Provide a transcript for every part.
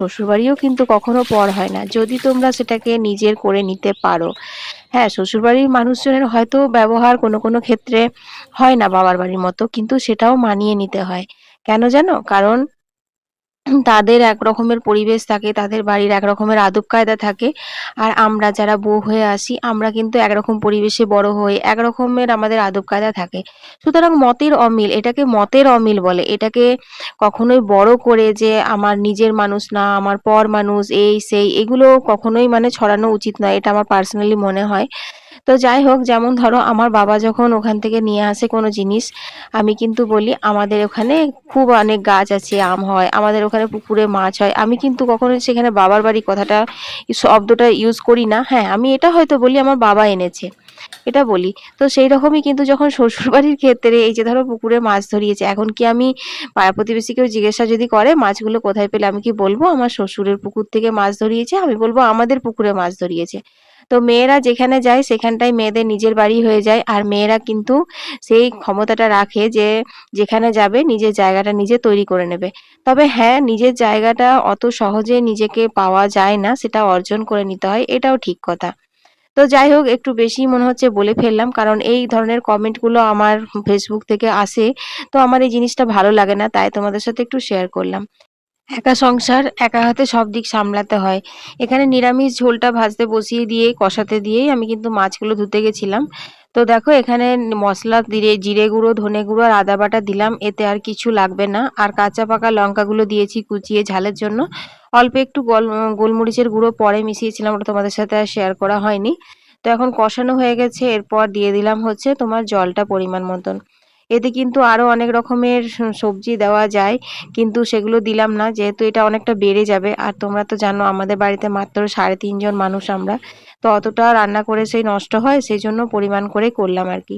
শ্বশুরবাড়িও কিন্তু কখনো পর হয় না। যদি তোমরা সেটাকে নিজের করে নিতে পারো। হ্যাঁ শ্বশুরবাড়ির মানুষজনের হয়তো ব্যবহার কোনো কোনো ক্ষেত্রে হয় না বাবার বাড়ির মতো, কিন্তু সেটাও মানিয়ে নিতে হয়। কেন জানো? কারণ তাদের এক রকমের পরিবেশ থাকে, তাদের বাড়ির এক রকমের আদব কায়দা থাকে। আর আমরা যারা বউ হয়ে আসি, আমরা কিন্তু একরকম পরিবেশে বড় হই এক রকমের আমাদের আদব কায়দা থাকে। সুতরাং মতের অমিল, এটাকে মতের অমিল বলে। এটাকে কখনোই বড় করে যে আমার নিজের মানুষ না, আমার পর মানুষ, এই, সেই, এগুলো কখনোই মানে ছড়ানো উচিত নয়, এটা আমার পার্সোনালি মনে হয়। তো যাই হোক, যেমন ধরো আমার বাবা যখন ওখান থেকে নিয়ে আসে কোনো জিনিস, আমি কিন্তু বলি আমাদের ওখানে খুব অনেক গাছ আছে, আম হয়, আমাদের ওখানে পুকুরে মাছ হয়। আমি কিন্তু কখনো সেখানে বাবার বাড়ি কথাটা শব্দটা ইউজ করি না। হ্যাঁ আমি এটা হয়তো বলি আমার বাবা এনেছে, এটা বলি। তো সেই রকমই কিন্তু যখন শ্বশুরবাড়ির ক্ষেত্রে এই যে ধরো পুকুরে মাছ ধরিয়েছে, এখন কি আমি পাড়া প্রতিবেশী কেউ জিজ্ঞাসা যদি করে, মাছগুলো কোথায় পেলে? আমি কি বলব, আমার শ্বশুরের পুকুর থেকে মাছ ধরিয়েছে, আমি বলব আমাদের পুকুরে মাছ ধরিয়েছে। তো মেয়েরা যেখানে যায় সেখানটাই মেয়েদের নিজের বাড়ি হয়ে যায়। আর মেয়েরা কিন্তু সেই ক্ষমতাটা রাখে যে, যেখানে যাবে, নিজের জায়গাটা নিজে তৈরি করে নেবে। তবে হ্যাঁ নিজের জায়গাটা অত সহজে নিজেকে পাওয়া যায় না, সেটা অর্জন করে নিতে হয়, এটাও ঠিক কথা। তো যাই হোক, একটু বেশি মনে হচ্ছে বলে ফেললাম, কারণ এই ধরনের কমেন্টগুলো আমার ফেসবুক থেকে আসে, তো আমার এই জিনিসটা ভালো লাগে না, তাই তোমাদের সাথে একটু শেয়ার করলাম। একা সংসার, একা হাতে সব দিক সামলাতে হয়। এখানে নিরামিষ ঝোলটা ভাজতে বসিয়ে দিয়ে, কষাতে দিয়েই আমি কিন্তু মাছগুলো ধুতে গেছিলাম। তো দেখো, এখানে মশলা দিয়ে জিরে গুঁড়ো, ধনে গুঁড়ো আর আদা বাটা দিলাম। এতে আর কিছু লাগবে না। আর কাঁচা পাকা লঙ্কাগুলো দিয়েছি কুচিয়ে ঝালের জন্য। অল্প একটু গোল, গোলমরিচের গুঁড়ো পরে মিশিয়েছিলাম, ওটা তোমাদের সাথে আর শেয়ার করা হয়নি। তো এখন কষানো হয়ে গেছে। এরপর দিয়ে দিলাম হচ্ছে তোমার জলটা পরিমাণ মতন। এতে কিন্তু আরও অনেক রকমের সবজি দেওয়া যায়। কিন্তু সেগুলো দিলাম না, যেহেতু এটা অনেকটা বেড়ে যাবে। আর তোমরা তো জানো, আমাদের বাড়িতে মাত্র সাড়ে তিনজন মানুষ আমরা। তো অতটা রান্না করে সেই নষ্ট হয় সেই জন্য পরিমাণ করে করলাম আর কি।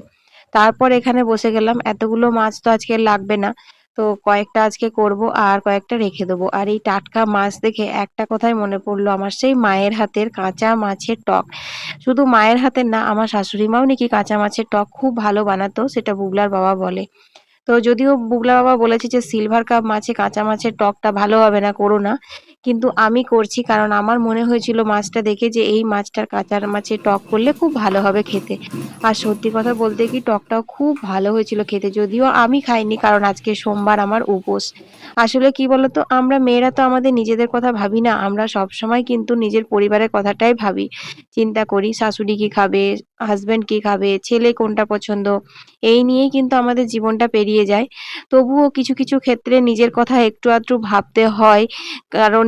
তারপর এখানে বসে গেলাম। এতগুলো মাছ তো আজকে লাগবে না। তো কয়েকটা আজকে করব আর কয়েকটা রেখে দেবো। আর এই টাটকা মাছ দেখে একটা কথাই মনে পড়ল, আমার সেই মায়ের হাতের কাঁচা মাছের টক। শুধু মায়ের হাতের না, আমার শাশুড়ি মাও নাকি কাঁচা মাছের টক খুব ভালো বানাতো, সেটা বুবলার বাবা বলে। তো যদিও বুগলা বাবা বলেছে যে, সিলভার কাপ মাছে কাঁচা মাছের টকটা ভালো হবে না, করো না। কিন্তু আমি করছি কারণ আমার মনে হয়েছিল মাছটা দেখে যে এই মাছটার কাঁচা মাছের টক করলে খুব ভালো হবে খেতে। আর সত্যি কথা বলতে কি টকটাও খুব ভালো হয়েছিল খেতে, যদিও আমি খাইনি কারণ আজকে সোমবার আমার উপোস। আসলে কি বলতো, আমরা মেয়েরা তো আমাদের নিজেদের কথা ভাবি না, আমরা সব সময় কিন্তু নিজের পরিবারের কথাটাই ভাবি। চিন্তা করি শাশুড়ি কি খাবে হাজব্যান্ড কি খাবে, ছেলে কোনটা পছন্দ, এই নিয়েই কিন্তু আমাদের জীবনটা পেরিয়ে যায়। তবুও কিছু কিছু ক্ষেত্রে নিজের কথা একটু আধটু ভাবতে হয়, কারণ